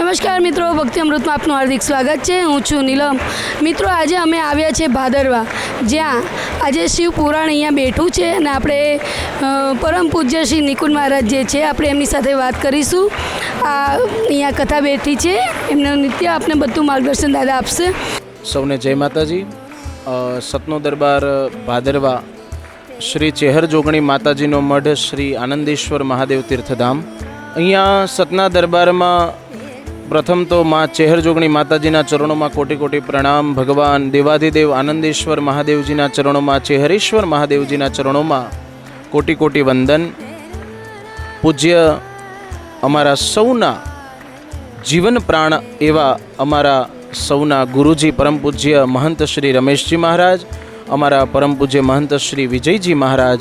નમસ્કાર મિત્રો, ભક્તિ અમૃતમાં આપનું હાર્દિક સ્વાગત છે. હું છું નીલમ. મિત્રો, આજે અમે આવ્યા છે ભાદરવા, જ્યાં આજે શિવ પુરાણ અહીંયા બેઠું છે અને આપણે પરમ પૂજ્ય શ્રી નિકુંજ મહારાજ જે છે, આપણે એમની સાથે વાત કરીશું. આ અહીંયા કથા બેઠી છે. એમનું નિત્ય આપને બધું માર્ગદર્શન દાદા આપશે. સૌને જય માતાજી. સતનો દરબાર ભાદરવા, શ્રી ચેહર જોગણી માતાજીનો મઢ શ્રી આનંદેશ્વર મહાદેવ તીર્થધામ. અહીંયા સતના દરબારમાં પ્રથમ તો મા ચહેરજોગણી જોગણી માતાજીના ચરણોમાં કોટી કોટી પ્રણામ. ભગવાન દેવાધિદેવ આનંદેશ્વર મહાદેવજીના ચરણોમાં, ચેહરેશ્વર મહાદેવજીના ચરણોમાં કોટી કોટી વંદન. પૂજ્ય અમારા સૌના જીવન પ્રાણ એવા અમારા સૌના ગુરુજી, પરમ પૂજ્ય મહંત શ્રી રમેશજી મહારાજ, અમારા પરમ પૂજ્ય મહંત શ્રી વિજયજી મહારાજ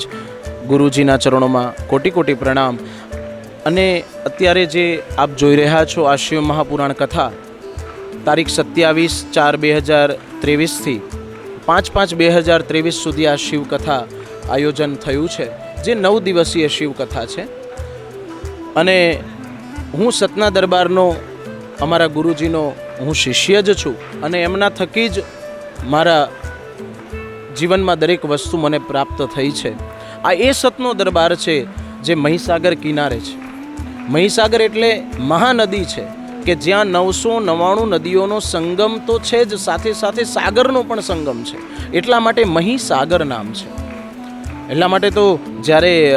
ગુરુજીના ચરણોમાં કોટી કોટી પ્રણામ. અને અત્યારે જે આપ જોઈ રહ્યા છો આ શિવ મહાપુરાણ કથા, તારીખ સત્યાવીસ ચાર બે હજાર ત્રેવીસથી પાંચ પાંચ બે હજાર ત્રેવીસ સુધી આ શિવકથા આયોજન થયું છે. જે નવ દિવસીય શિવકથા છે. અને હું સતના દરબારનો અમારા ગુરુજીનો હું શિષ્ય જ છું અને એમના થકી જ મારા જીવનમાં દરેક વસ્તુ મને પ્રાપ્ત થઈ છે. આ એ સતનો દરબાર છે જે મહીસાગર કિનારે છે. મહીસાગર એટલે મહાનદી છે, કે જ્યાં નવસો નવ્વાણું નદીઓનો સંગમ તો છે જ, સાથે સાથે સાગરનો પણ સંગમ છે. એટલા માટે મહીસાગર નામ છે. એટલા માટે તો જ્યારે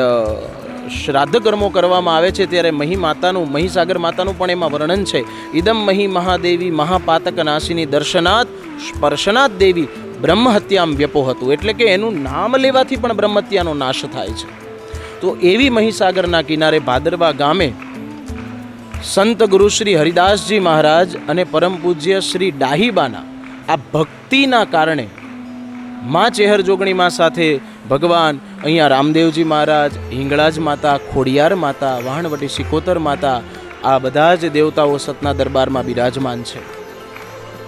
શ્રાદ્ધ કર્મો કરવામાં આવે છે, ત્યારે મહી માતાનું, મહીસાગર માતાનું પણ એમાં વર્ણન છે. ઇદમ મહી મહાદેવી મહાપાતક નાશીની દર્શનાત સ્પર્શનાથ દેવી બ્રહ્મહત્યામ વ્યપો હતું. એટલે કે એનું નામ લેવાથી પણ બ્રહ્મહત્યાનો નાશ થાય છે. તો એવી મહીસાગરના કિનારે ભાદરવા ગામે સંત ગુરુ શ્રી હરિદાસજી મહારાજ અને પરમ પૂજ્ય શ્રી ડાહીબાના આ ભક્તિના કારણે મા ચેહર જોગણીમાં સાથે ભગવાન અહીંયા રામદેવજી મહારાજ, હિંગળાજ માતા, ખોડિયાર માતા વાહણવટી સિકોતર માતા આ બધા જ દેવતાઓ સતના દરબારમાં બિરાજમાન છે.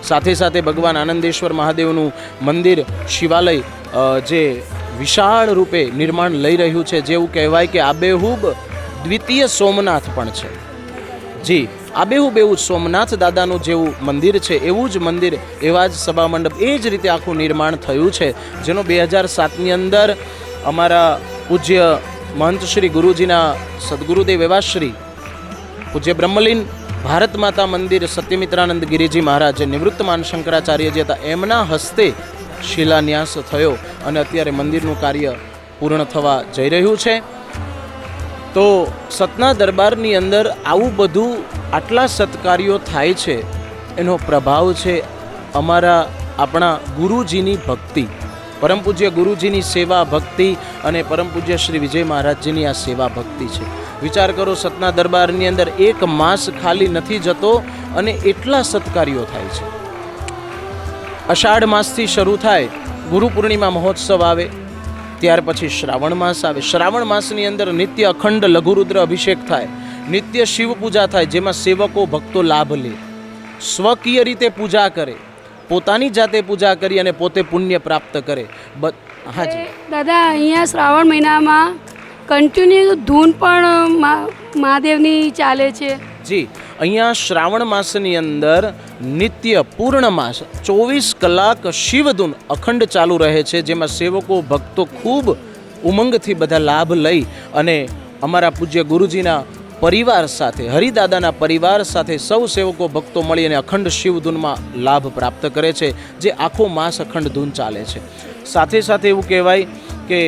સાથે સાથે ભગવાન આનંદેશ્વર મહાદેવનું મંદિર, શિવાલય જે વિશાળ રૂપે નિર્માણ લઈ રહ્યું છે, જેવું કહેવાય કે આબેહૂબ દ્વિતીય સોમનાથ પણ છે. જી, આબેહૂબ એવું સોમનાથ દાદાનું જેવું મંદિર છે, એવું જ મંદિર એવા જ સભા મંડપ, એ જ રીતે આખું નિર્માણ થયું છે, જેનો બે હજાર સાતની અંદર અમારા પૂજ્ય મહંત શ્રી ગુરુજીના સદગુરુદેવ એવા શ્રી પૂજ્ય બ્રહ્મલીન ભારત માતા મંદિર સત્યમિત્રાનંદ ગિરિજી મહારાજ નિવૃત્ત નિવૃત્તમાન શંકરાચાર્ય જે હતા. એમના હસ્તે શિલાન્યાસ થયો અને અત્યારે મંદિરનું કાર્ય પૂર્ણ થવા જઈ રહ્યું છે. તો સતના દરબારની અંદર આવું બધું આટલા સત્કાર્યો થાય છે, એનો પ્રભાવ છે અમારા આપણા ગુરુજીની ભક્તિ. પરમ પૂજ્ય ગુરુજીની સેવા ભક્તિ અને પરમ પૂજ્ય શ્રી વિજય મહારાજજીની આ સેવા ભક્તિ છે. વિચાર કરો, સતના દરબારની અંદર એક માસ ખાલી નથી જતો અને એટલા સત્કાર્યો થાય છે. અષાઢ માસથી શરૂ થાય, ગુરુ પૂર્ણિમા મહોત્સવ આવે, ત્યાર પછી શ્રાવણ માસ આવે. શ્રાવણ માસની અંદર નિત્ય અખંડ લઘુરુદ્ર અભિષેક થાય, નિત્ય શિવ પૂજા થાય, જેમાં સેવકો ભક્તો લાભ લે. સ્વકીય રીતે પૂજા કરે, પોતાની જાતે પૂજા કરી અને પોતે પુણ્ય પ્રાપ્ત કરે. હાજી દાદા, અહીંયા શ્રાવણ મહિનામાં કન્ટિન્યુ ધૂન પણ મહાદેવની ચાલે છે. જી, અહીંયા શ્રાવણ માસની અંદર નિત્ય પૂર્ણ માસ, ચોવીસ કલાક શિવધૂન અખંડ ચાલુ રહે છે, જેમાં સેવકો, ભક્તો ખૂબ ઉમંગથી બધા લાભ લઈ અને અમારા પૂજ્ય ગુરુજીના પરિવાર સાથે, હરિદાદાના પરિવાર સાથે સૌ સેવકો, ભક્તો મળી અને અખંડ શિવધૂનમાં લાભ પ્રાપ્ત કરે છે, જે આખો માસ અખંડ ધૂન ચાલે છે. સાથે સાથે એવું કહેવાય કે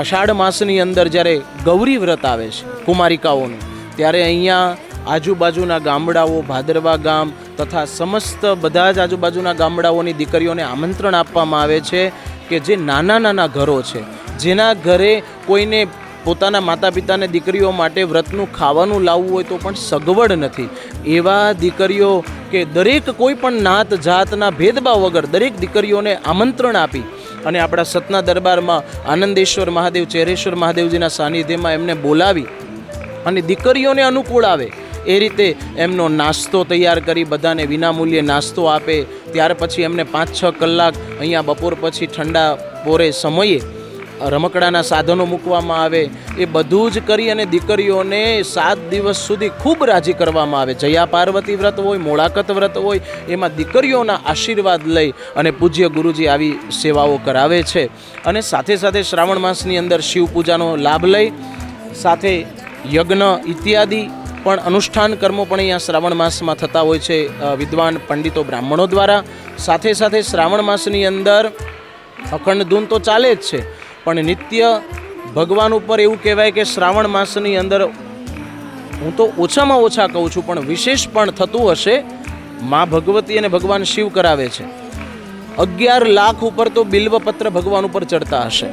અષાઢ માસની અંદર જ્યારે ગૌરી વ્રત આવે છે કુમારિકાઓનું, ત્યારે અહીંયા આજુબાજુના ગામડાઓ, ભાદરવા ગામ તથા સમસ્ત બધા જ આજુબાજુના ગામડાઓની દીકરીઓને આમંત્રણ આપવામાં આવે છે કે જે નાના નાના ઘરો છે, જેના ઘરે કોઈને પોતાના માતા પિતાને દીકરીઓ માટે વ્રતનું ખાવાનું લાવવું હોય તો પણ સગવડ નથી. એવા દીકરીઓ કે દરેક કોઈ પણ નાત જાતના ભેદભાવ વગર દરેક દીકરીઓને આમંત્રણ આપી અને આપણા સતના દરબારમાં આનંદેશ્વર મહાદેવ, ચેરેશ્વર મહાદેવજીના સાનિધ્યમાં એમને બોલાવી અને દીકરીઓને અનુકૂળ આવે. એ રીતે એમનો નાસ્તો તૈયાર કરી બધાને વિનામૂલ્યે નાસ્તો આપે. ત્યાર પછી એમને પાંચ છ કલાક અહીંયા બપોર પછી ઠંડા પોરે સમયે રમકડાના સાધનો મૂકવામાં આવે, એ બધું જ કરી અને દીકરીઓને સાત દિવસ સુધી ખૂબ રાજી કરવામાં આવે. જયા પાર્વતી વ્રત હોય, મોળાકત વ્રત હોય, એમાં દીકરીઓના આશીર્વાદ લઈ અને પૂજ્ય ગુરુજી આવી સેવાઓ કરાવે છે. અને સાથે સાથે શ્રાવણ માસની અંદર શિવ પૂજાનો લાભ લઈ, સાથે યજ્ઞ ઇત્યાદિ પણ અનુષ્ઠાન કર્મો પણ અહીંયા શ્રાવણ માસમાં થતા હોય છે વિદ્વાન પંડિતો બ્રાહ્મણો દ્વારા. સાથે સાથે શ્રાવણ માસની અંદર અખંડ ધૂન તો ચાલે જ છે પણ નિત્ય ભગવાન ઉપર એવું કહેવાય કે શ્રાવણ માસની અંદર હું તો ઓછામાં ઓછા કહું છું, પણ વિશેષ પણ થતું હશે, મા ભગવતી અને ભગવાન શિવ કરાવે છે. અગિયાર લાખ ઉપર તો બિલ્વપત્ર ભગવાન ઉપર ચડતા હશે.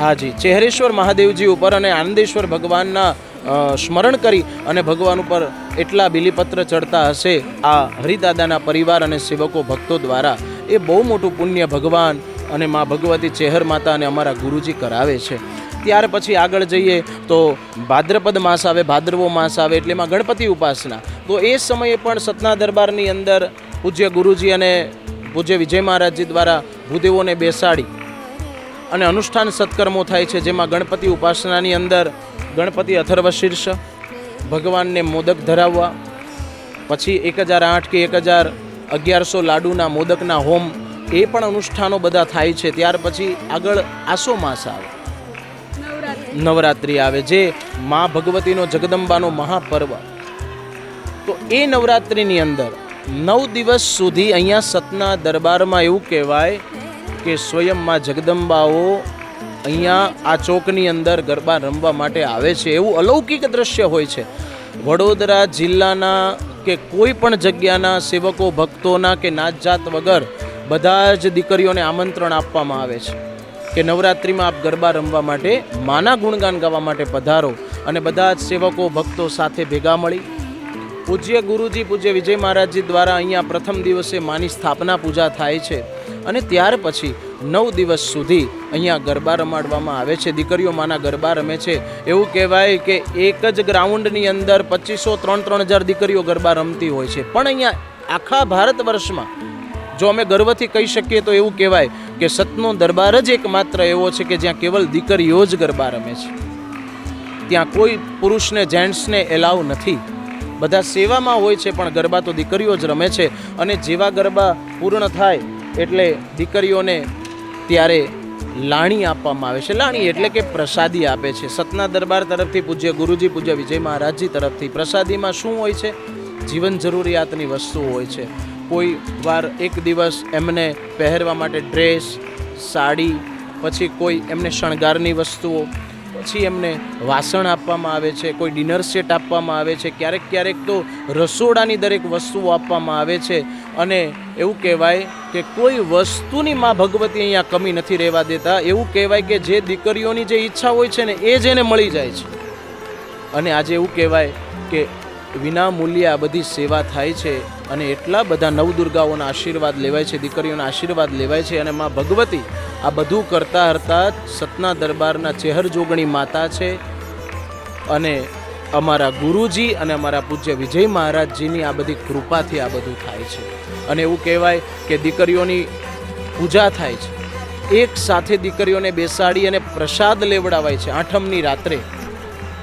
હાજી ચહેરેશ્વર મહાદેવજી ઉપર અને આનંદેશ્વર ભગવાનના સ્મરણ કરી અને ભગવાન ઉપર એટલા બિલીપત્ર ચડતા હશે, આ હરિદાદાના પરિવાર અને સેવકો ભક્તો દ્વારા. એ બહુ મોટું પુણ્ય ભગવાન અને મા ભગવતી ચેહર માતા અને અમારા ગુરુજી કરાવે છે. ત્યાર પછી આગળ જઈએ તો ભાદ્રપદ માસ આવે, ભાદ્રવો માસ આવે, એટલે એમાં ગણપતિ ઉપાસના. તો એ સમયે પણ સતના દરબારની અંદર પૂજ્ય ગુરુજી અને પૂજ્ય વિજય મહારાજજી દ્વારા ભૂદેવોને બેસાડી અને અનુષ્ઠાન સત્કર્મો થાય છે, જેમાં ગણપતિ ઉપાસનાની અંદર ગણપતિ અથર્વ શીર્ષ, ભગવાનને મોદક ધરાવવા, પછી એક હજાર આઠ કે એક હજાર અગિયારસો લાડુના મોદકના હોમ એ પણ અનુષ્ઠાનો બધા થાય છે. ત્યાર પછી આગળ આસો માસ આવે. નવરાત્રિ. આવે જે મા ભગવતીનો જગદંબાનો મહાપર્વ. તો એ નવરાત્રિની અંદર નવ દિવસ સુધી અહીંયા સતના દરબારમાં એવું કહેવાય કે સ્વયં માં જગદંબાઓ અહીંયા આ ચોકની અંદર ગરબા રમવા માટે આવે છે. એવું અલૌકિક દ્રશ્ય હોય છે. વડોદરા જિલ્લાના કે કોઈ પણ જગ્યાના સેવકો ભક્તોના કે નાતજાત વગર બધા જ દીકરીઓને આમંત્રણ આપવામાં આવે છે કે નવરાત્રિમાં આપ ગરબા રમવા માટે, માના ગુણગાન ગાવા માટે પધારો અને બધા જ સેવકો, ભક્તો સાથે ભેગા મળી. પૂજ્ય ગુરુજી, પૂજ્ય વિજય મહારાજજી દ્વારા અહીંયા પ્રથમ દિવસે માની સ્થાપના પૂજા થાય છે અને ત્યાર પછી નવ દિવસ સુધી અહીંયા ગરબા રમાડવામાં આવે છે. દીકરીઓ માના ગરબા રમે છે. એવું કહેવાય કે એક જ ગ્રાઉન્ડની અંદર પચીસો ત્રણ ત્રણ હજાર દીકરીઓ ગરબા રમતી હોય છે. પણ અહીંયા આખા ભારત વર્ષમાં જો અમે ગર્વથી કહી શકીએ તો એવું કહેવાય કે સતનો દરબાર જ એકમાત્ર એવો છે કે જ્યાં કેવલ દીકરીઓ જ ગરબા રમે છે. ત્યાં કોઈ પુરુષને, જેન્ટ્સને એલાવ નથી. બધા સેવામાં હોય છે, પણ ગરબા તો દીકરીઓ જ રમે છે અને જેવા ગરબા પૂર્ણ થાય એટલે દીકરીઓને ત્યારે લાણી આપવામાં આવે છે. લાણી એટલે કે પ્રસાદી આપે છે. સતના દરબાર તરફથી પૂજ્ય ગુરુજી, પૂજ્ય વિજય મહારાજજી તરફથી પ્રસાદીમાં શું હોય છે? જીવન જરૂરિયાતની વસ્તુઓ હોય છે. કોઈ વાર એક દિવસ એમને પહેરવા માટે ડ્રેસ સાડી, પછી કોઈ એમને શણગારની વસ્તુઓ, પછી એમને વાસણ આપવામાં આવે છે, કોઈ ડિનર સેટ આપવામાં આવે છે, ક્યારેક ક્યારેક તો રસોડાની દરેક વસ્તુઓ આપવામાં આવે છે. અને એવું કહેવાય કે કોઈ વસ્તુની માં ભગવતી અહીંયા કમી નથી રહેવા દેતા. એવું કહેવાય કે જે દીકરીઓની જે ઈચ્છા હોય છે ને, એ જ એને મળી જાય છે. અને આજે એવું કહેવાય કે વિના મૂલ્યે આ બધી સેવા થાય છે અને એટલા બધા નવદુર્ગાઓના આશીર્વાદ લેવાય છે, દીકરીઓના આશીર્વાદ લેવાય છે અને માં ભગવતી આ બધું કરતા હરતા સતના દરબારના ચહેર જોગણી માતા છે અને અમારા ગુરુજી અને અમારા પૂજ્ય વિજય મહારાજજીની આ બધી કૃપાથી આ બધું થાય છે. અને એવું કહેવાય કે દીકરીઓની પૂજા થાય છે. એક સાથે દીકરીઓને બેસાડી અને પ્રસાદ લેવડાવાય છે આઠમની રાત્રે,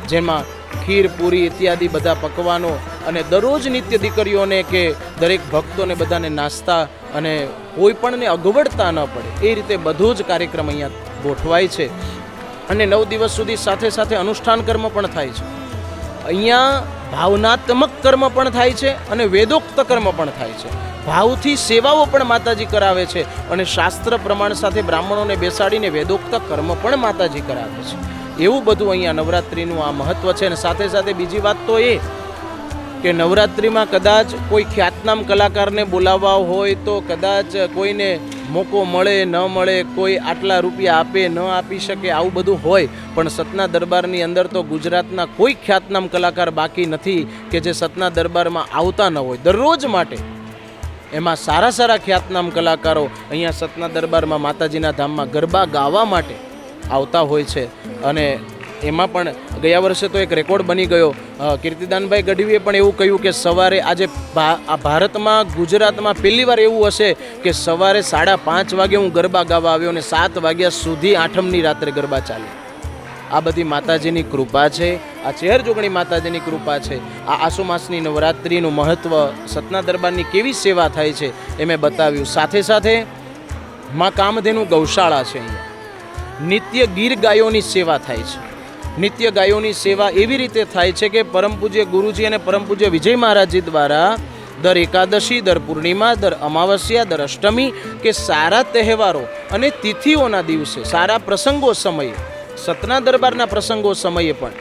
જેમાં ખીર, પૂરી ઇત્યાદિ બધા પકવાનો અને દરરોજ નિત્ય દીકરીઓને કે દરેક ભક્તોને બધાને નાસ્તા અને કોઈ પણને અગવડતા ન પડે. એ રીતે બધો જ કાર્યક્રમ અહીંયા ગોઠવાય છે. અને નવ દિવસ સુધી સાથે સાથે અનુષ્ઠાન કર્મ પણ થાય છે. અહીંયા ભાવનાત્મક કર્મ પણ થાય છે અને વેદોક્ત કર્મ પણ થાય છે. ભાવથી સેવાઓ પણ માતાજી કરાવે છે અને શાસ્ત્ર પ્રમાણ સાથે બ્રાહ્મણોને બેસાડીને વેદોક્ત કર્મ પણ માતાજી કરાવે છે. એવું બધું અહીંયા નવરાત્રિનું આ મહત્ત્વ છે અને સાથે સાથે બીજી વાત તો એ કે નવરાત્રિમાં કદાચ કોઈ ખ્યાતનામ કલાકારને બોલાવવા હોય તો કદાચ કોઈને મોકો મળે, ન મળે, કોઈ આટલા રૂપિયા આપે, ન આપી શકે આવું બધું હોય. પણ સતના દરબારની અંદર તો ગુજરાતના કોઈ ખ્યાતનામ કલાકાર બાકી નથી કે જે સતના દરબારમાં આવતા ન હોય. દરરોજ માટે એમાં સારા સારા ખ્યાતનામ કલાકારો અહીંયા સતના દરબારમાં માતાજીના ધામમાં ગરબા ગાવા માટે આવતા હોય છે. અને એમાં પણ ગયા વર્ષે તો એક રેકોર્ડ બની ગયો. કીર્તિદાનભાઈ ગઢવીએ પણ એવું કહ્યું કે સવારે આજે આ ભારતમાં, ગુજરાતમાં પહેલી વાર એવું હશે કે સવારે સાડા પાંચ વાગે હું ગરબા ગાવા આવ્યો અને સાત વાગ્યા સુધી આઠમની રાત્રે ગરબા ચાલે. આ બધી માતાજીની કૃપા છે. આ ચહેર જોગણી માતાજીની કૃપા છે. આ આસો માસની નવરાત્રિનું મહત્ત્વ સતના દરબારની કેવી સેવા થાય છે એ મેં બતાવ્યું. સાથે સાથે માં કામધેનું ગૌશાળા છે અહીંયા. નિત્ય ગીર ગાયોની સેવા થાય છે. નિત્ય ગાયોની સેવા એવી રીતે થાય છે કે પરમ પૂજ્ય ગુરુજી અને પરમ પૂજ્ય વિજય મહારાજજી દ્વારા દર એકાદશી, દર પૂર્ણિમા, દર અમાવસ્યા, દર અષ્ટમી કે સારા તહેવારો અને તિથિઓના દિવસે, સારા પ્રસંગો સમયે, સતના દરબારના પ્રસંગો સમયે પણ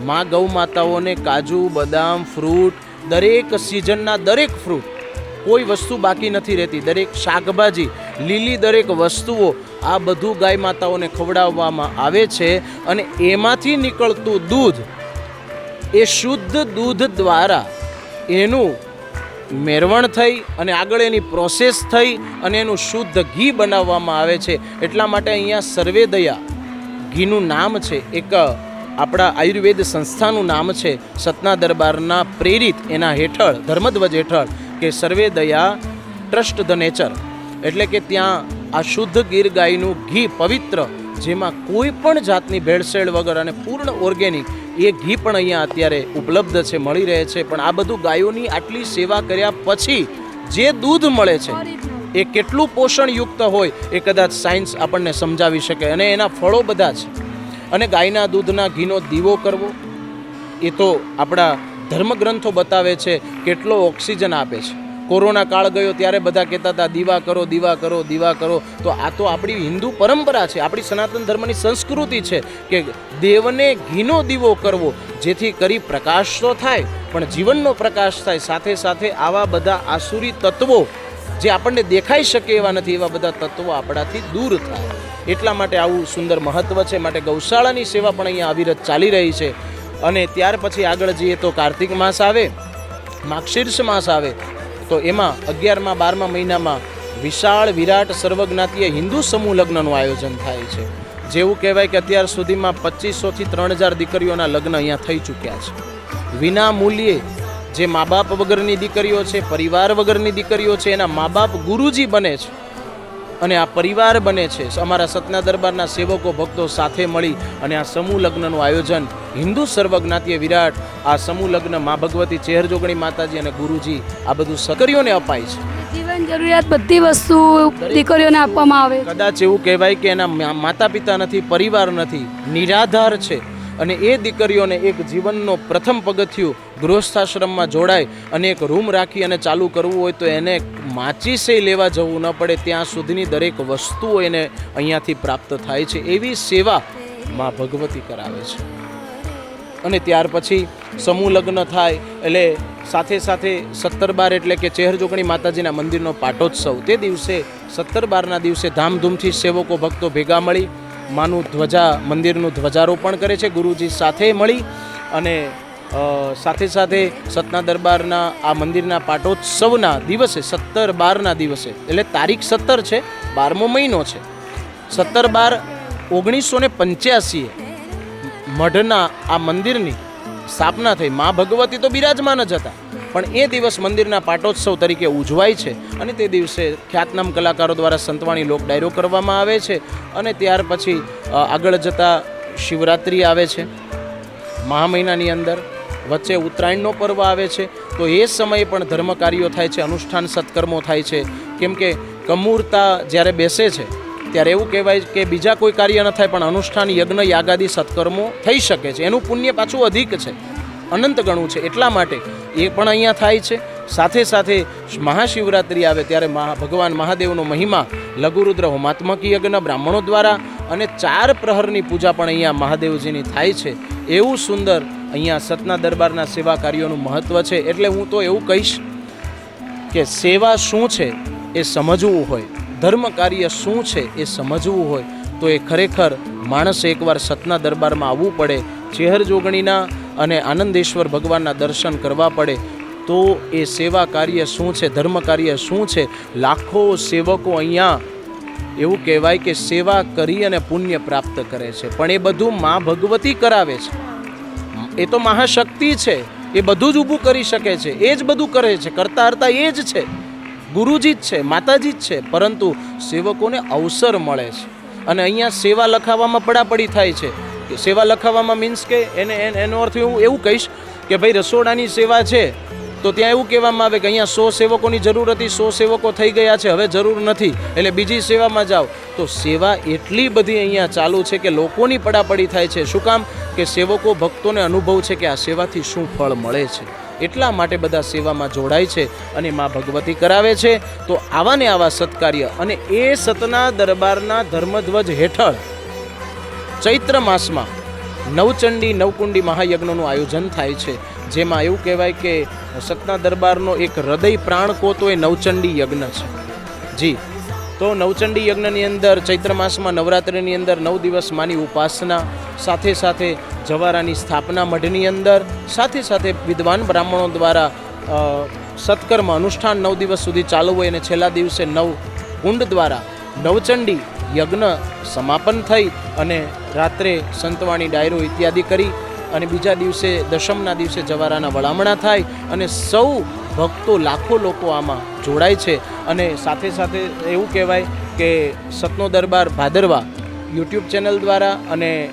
મા ગૌ માતાઓને કાજુ, બદામ, ફ્રૂટ, દરેક સિઝનના દરેક ફ્રૂટ કોઈ વસ્તુ બાકી નથી રહેતી. દરેક શાકભાજી લીલી દરેક વસ્તુઓ આ બધું ગાય માતાઓને ખવડાવવામાં આવે છે અને એમાંથી નીકળતું દૂધ એ શુદ્ધ દૂધ દ્વારા એનું મેરવણ થઈ અને આગળ એની પ્રોસેસ થઈ અને એનું શુદ્ધ ઘી બનાવવામાં આવે છે. એટલા માટે અહીંયા સર્વેદયા ઘીનું નામ છે. એક આપણા આયુર્વેદ સંસ્થાનું નામ છે સતના દરબારના પ્રેરિત એના હેઠળ, ધર્મધ્વજ હેઠળ કે સર્વેદયા ટ્રસ્ટ ધ નેચર. એટલે કે ત્યાં આ શુદ્ધ ગીર ગાયનું ઘી પવિત્ર, જેમાં કોઈ પણ જાતની ભેળસેળ વગર અને પૂર્ણ ઓર્ગેનિક, એ ઘી પણ અહીંયા અત્યારે ઉપલબ્ધ છે, મળી રહે છે. પણ આ બધું ગાયોની આટલી સેવા કર્યા પછી જે દૂધ મળે છે, એ કેટલું પોષણયુક્ત હોય એ કદાચ સાયન્સ આપણને સમજાવી શકે અને એના ફળો બધા છે. અને ગાયના દૂધના ઘીનો દીવો કરવો, એ તો આપણા ધર્મગ્રંથો બતાવે છે, કેટલો ઓક્સિજન આપે છે. કોરોના કાળ ગયો ત્યારે બધા કહેતા હતા, દીવા કરો દીવા કરો દીવા કરો. તો આ તો આપણી હિન્દુ પરંપરા છે, આપણી સનાતન ધર્મની સંસ્કૃતિ છે કે દેવને ઘીનો દીવો કરવો, જેથી કરી પ્રકાશ તો થાય, પણ જીવનનો પ્રકાશ થાય. સાથે સાથે આવા બધા આસુરી તત્વો જે આપણને દેખાઈ શકે એવા નથી, એવા બધા તત્વો આપણાથી દૂર થાય. એટલા માટે આવું સુંદર મહત્વ છે. માટે ગૌશાળાની સેવા પણ અહીંયા અવિરત ચાલી રહી છે. અને ત્યાર પછી આગળ જઈએ તો કાર્તિક માસ આવે માગશીર્ષ માસ આવે. તો એમાં અગિયારમાં, બારમા મહિનામાં વિશાળ વિરાટ સર્વજ્ઞાતીય હિન્દુ સમૂહ લગ્નનું આયોજન થાય છે. જેવું કહેવાય કે અત્યાર સુધીમાં પચીસોથી ત્રણ હજાર દીકરીઓના લગ્ન અહીંયા થઈ ચૂક્યા છે. વિના મૂલ્યે જે મા બાપ વગરની દીકરીઓ છે, પરિવાર વગરની દીકરીઓ છે, એના મા બાપ ગુરુજી બને છે. અને આ પરિવાર બને છે. અમારા સતના દરબારના સેવકો ભક્તો સાથે મળી અને આ સમૂહ લગ્નનું આયોજન હિન્દુ સર્વજ્ઞાતીય વિરાટ આ સમૂહ લગ્ન મા ભગવતી ચેહરજોગણી માતાજી અને ગુરુજી આ બધું સકરીઓને અપાય છે. જીવન જરૂરિયાત બધી વસ્તુ દીકરીઓને આપવામાં આવે કદાચ એવું કહેવાય કે એના માતા પિતા નથી પરિવાર નથી નિરાધાર છે. અને એ દીકરીઓને એક જીવનનો પ્રથમ પગથિયું ગૃહસ્થાશ્રમમાં જોડાય અને એક રૂમ રાખી અને ચાલુ કરવું હોય તો એને માચીસે લેવા જવું ન પડે. ત્યાં સુધીની દરેક વસ્તુઓ એને અહીંયાથી પ્રાપ્ત થાય છે. એવી સેવા મા ભગવતી કરાવે છે. અને ત્યાર પછી સમૂહ લગ્ન થાય એટલે સાથે સાથે સત્તર બાર એટલે કે ચહેર જોગણી માતાજીના મંદિરનો પાટોત્સવ. તે દિવસે સત્તર બારના દિવસે ધામધૂમથી સેવકો ભક્તો ભેગા મળી માનું ધ્વજા, મંદિરનું ધ્વજારોપણ કરે છે. ગુરુજી સાથે મળી અને સાથે સાથે સતના દરબારના, આ મંદિરના પાટોત્સવના દિવસે, સત્તર બારના દિવસે, એટલે તારીખ સત્તર છે, બારમો મહિનો છે. સત્તર બાર ઓગણીસો ને પંચ્યાસીએ મઢના આ મંદિરની સ્થાપના થઈ. મા ભગવતી તો બિરાજમાન જ હતા. પણ એ દિવસ મંદિરના પાટોત્સવ તરીકે ઉજવાય છે અને તે દિવસે ખ્યાતનામ કલાકારો દ્વારા સંતવાણી લોક ડાયરો કરવામાં આવે છે અને ત્યાર પછી આગળ જતા શિવરાત્રિ આવે છે. મહા મહિનાની અંદર વચ્ચે ઉત્તરાયણનો પર્વ આવે છે. તો એ સમયે પણ ધર્મ કાર્યો થાય છે, અનુષ્ઠાન સત્કર્મો થાય છે. કેમ કે કમૂરતા જ્યારે બેસે છે, ત્યારે એવું કહેવાય કે બીજા કોઈ કાર્ય ન થાય પણ અનુષ્ઠાન, યજ્ઞ, યાગાદી, સત્કર્મો થઈ શકે છે. એનું પુણ્ય પાછું અધિક છે અનંત ગણું છે. એટલા માટે એ પણ અહીંયા થાય છે. સાથે સાથે મહાશિવરાત્રિ આવે ત્યારે મહા ભગવાન મહાદેવનો મહિમા લઘુરુદ્ર હોમાત્મક યજ્ઞ બ્રાહ્મણો દ્વારા અને ચાર પ્રહરની પૂજા પણ અહીંયા મહાદેવજીની થાય છે. એવું સુંદર અહીંયા સતના દરબારના સેવા કાર્યોનું મહત્ત્વ છે. એટલે હું તો એવું કહીશ કે સેવા શું છે એ સમજવું હોય, ધર્મ કાર્ય શું છે એ સમજવું હોય, તો એ ખરેખર માણસે એકવાર સતના દરબારમાં આવવું પડે. ચેહર જોગણીના અને આનંદેશ્વર ભગવાનના દર્શન કરવા પડે, તો એ સેવા કાર્ય શું છે, ધર્મ કાર્ય શું છે? લાખો સેવકો અહીંયા એવું કહેવાય કે સેવા કરી અને પુણ્ય પ્રાપ્ત કરે છે. પણ એ બધું મા ભગવતી કરાવે છે. એ તો મહાશક્તિ છે. એ બધું જ ઊભું કરી શકે છે. એ જ બધું કરે છે. કરતા હરતા એ જ છે. ગુરુજી જ છે, માતાજી જ છે. પરંતુ સેવકોને અવસર મળે છે. અને અહીંયા સેવા લખાવવામાં પડાપડી થાય છે. સેવા લખાવવામાં મીન્સ કે એને, એને- અર્થ હું એવું કહીશ કે ભાઈ રસોડાની સેવા છે, તો ત્યાં એવું કહેવામાં આવે કે અહીંયા સો સેવકોની જરૂર હતી, સો સેવકો થઈ ગયા છે, હવે જરૂર નથી. એટલે બીજી સેવામાં જાઓ. તો સેવા એટલી બધી અહીંયા ચાલુ છે કે લોકોની પડાપડી થાય છે. શું કામ? કે સેવકો ભક્તોને અનુભવ છે કે આ સેવાથી શું ફળ મળે છે. એટલા માટે બધા સેવામાં જોડાય છે અને મા ભગવતી કરાવે છે. તો આવા ને આવા સત્કાર્ય અને એ સતના દરબારના ધર્મધ્વજ હેઠળ ચૈત્ર માસમાં નવચંડી નવકુંડી મહાયજ્ઞનું આયોજન થાય છે. જેમાં એવું કહેવાય કે સતના દરબારનો એક હૃદય પ્રાણ કોતો એ નવચંડી યજ્ઞ છે. જી, તો નવચંડી યજ્ઞની અંદર, ચૈત્ર માસમાં નવરાત્રિની અંદર નવ દિવસ માની ઉપાસના, સાથે સાથે જવારાની સ્થાપના મઢની અંદર, સાથે સાથે વિદ્વાન બ્રાહ્મણો દ્વારા સત્કર્મ અનુષ્ઠાન નવ દિવસ સુધી ચાલુ હોય અને છેલ્લા દિવસે નવ કુંડ દ્વારા નવચંડી યજ્ઞ સમાપન થઈ અને રાત્રે સંતવાણી ડાયરો ઇત્યાદિ કરી અને બીજા દિવસે દશમના દિવસે જવારાના વળામણા થાય અને સૌ ભક્તો લાખો લોકો આમાં જોડાય છે. અને સાથે સાથે એવું કહેવાય કે સતનો દરબાર ભાદરવા યુટ્યુબ ચેનલ દ્વારા અને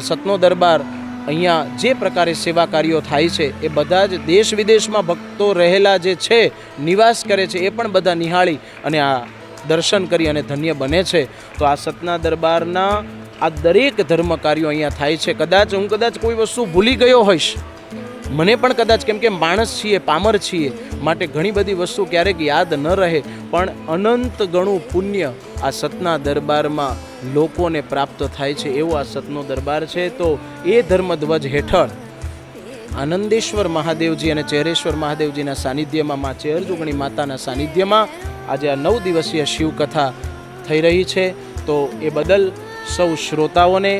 સતનો દરબાર અહીંયા જે પ્રકારે સેવા કાર્યો થાય છે એ બધા જ દેશ વિદેશમાં ભક્તો રહેલા જે છે, નિવાસ કરે છે એ પણ બધા નિહાળી અને આ દર્શન કરી અને ધન્ય બને છે, તો આ સતના દરબારના આ દરેક ધર્મ કાર્યો અહીંયા થાય છે. કદાચ હું કદાચ કોઈ વસ્તુ ભૂલી ગયો હોઈશ. મને પણ કદાચ કેમ કે માણસ છીએ, પામર છીએ, માટે ઘણી બધી વસ્તુ ક્યારેક યાદ ન રહે, પણ અનંત ગણું પુણ્ય આ સતના દરબારમાં લોકોને પ્રાપ્ત થાય છે એવો આ સતનો દરબાર છે. તો એ ધર્મધ્વજ હેઠળ આનંદેશ્વર મહાદેવજી અને ચેરેશ્વર મહાદેવજીના સાનિધ્યમાં, મા ચેરજુગણી માતાના સાનિધ્યમાં આજે આ નવ દિવસીય શિવકથા થઈ રહી છે. તો એ બદલ સૌ શ્રોતાઓને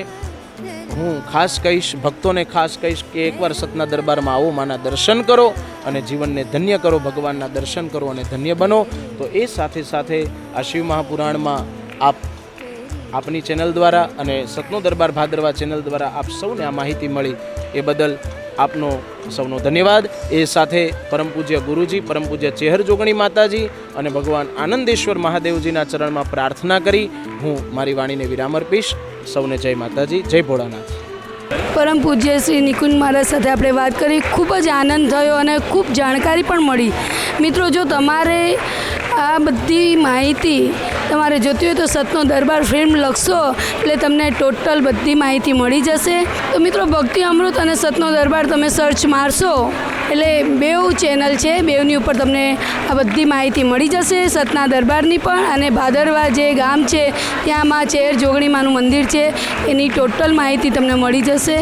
હું ખાસ કહીશ, ભક્તોને ખાસ કહીશ કે એકવાર સતના દરબારમાં આવો, માના દર્શન કરો અને જીવનને ધન્ય કરો, ભગવાનના દર્શન કરો અને ધન્ય બનો. તો એ સાથે સાથે આ શિવ મહાપુરાણમાં આપ આપની ચેનલ દ્વારા અને સતનો દરબાર ભાદરવા ચેનલ દ્વારા આપ સૌને આ માહિતી મળી. એ બદલ આપનો સૌનો ધન્યવાદ. એ સાથે પરમ પૂજ્ય ગુરુજી, પરમ પૂજ્ય ચેહર જોગણી માતાજી અને ભગવાન આનંદેશ્વર મહાદેવજીના ચરણમાં પ્રાર્થના કરી હું મારી વાણીને વિરામ અર્પીશ. સૌને જય માતાજી, જય ભોળાનાથ. પરમ પૂજ્ય શ્રી નિકુંજ મહારાજ સાથે આપણે વાત કરી. ખૂબ જ આનંદ થયો અને ખૂબ જાણકારી પણ મળી. મિત્રો, જો તમારે આ બધી માહિતી તમારે જોતી હોય તો સતનો દરબાર ફિલ્મ લખશો, એટલે તમને ટોટલ બધી માહિતી મળી જશે. તો મિત્રો, ભક્તિ અમૃત અને સતનો દરબાર તમે સર્ચ મારશો, એટલે બેઉ ચેનલ છે, બેઉની ઉપર તમને આ બધી માહિતી મળી જશે, સતના દરબારની પણ. અને ભાદરવા જે ગામ છે, ત્યાં માં ચેર જોગણી માનું મંદિર છે, એની ટોટલ માહિતી તમને મળી જશે.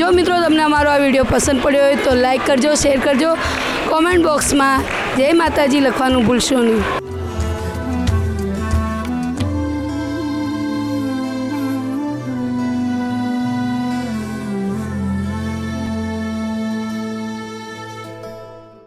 જો મિત્રો, તમને અમારો આ વીડિયો પસંદ પડ્યો હોય તો લાઈક કરજો, શેર કરજો. કોમેન્ટ બોક્સમાં જય માતાજી લખવાનું ભૂલશો નહીં.